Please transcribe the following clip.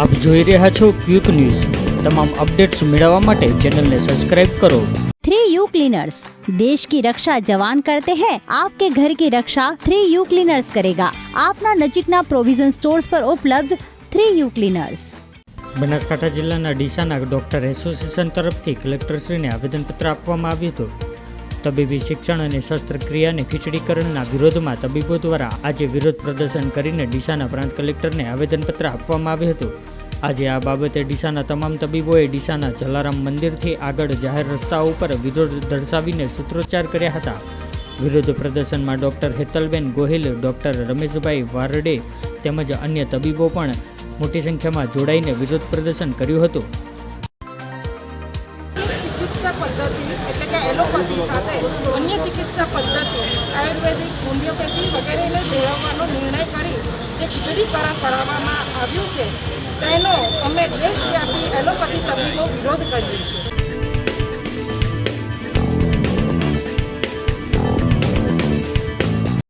આપ જોઈ રહ્યા છો ક્વિક ન્યૂઝ તમામ અપડેટ્સ મેળવવા માટે ચેનલને સબસ્ક્રાઇબ કરો थ्री यू क्लीनर्स देश की रक्षा जवान करते हैं आपके घर की रक्षा थ्री यू क्लीनर्स करेगा આપના નજીકના પ્રોવિઝન સ્ટોર્સ પર ઉપલબ્ધ થ્રી યુ ક્લીનર્સ બનાસકાંઠા જિલ્લાના ડીસાના ડોક્ટર એસોસિએશન તરફથી કલેક્ટરશ્રીને આવેદનપત્ર આપવામાં આવ્યું હતું તબીબી શિક્ષણ અને શસ્ત્રક્રિયાને ખીચડીકરણના વિરોધમાં તબીબો દ્વારા આજે વિરોધ પ્રદર્શન કરીને ડીસાના પ્રાંત કલેક્ટરને આવેદનપત્ર આપવામાં આવ્યું હતું. આજે આ બાબતે ડીસાના તમામ તબીબોએ ડીસાના જલારામ મંદિરથી આગળ જાહેર રસ્તાઓ ઉપર વિરોધ દર્શાવીને સૂત્રોચ્ચાર કર્યા હતા. વિરોધ પ્રદર્શનમાં ડૉક્ટર હેતલબેન ગોહિલ, ડૉક્ટર રમેશભાઈ વારડે તેમજ અન્ય તબીબો પણ મોટી સંખ્યામાં જોડાઈને વિરોધ પ્રદર્શન કર્યું હતું. ચિકિત્સા પદ્ધતિ એટલે કે એલોપેથી સાથે અન્ય ચિકિત્સા પદ્ધતિ, આયુર્વેદિક, હોમિયોપેથી વગેરેને જોડવાનો નિર્ણય કરી જે ખીચડીકરણ કરવામાં આવ્યું છે, તેનો અમે દેશવ્યાપી એલોપેથી તબીબો વિરોધ કરીએ છીએ.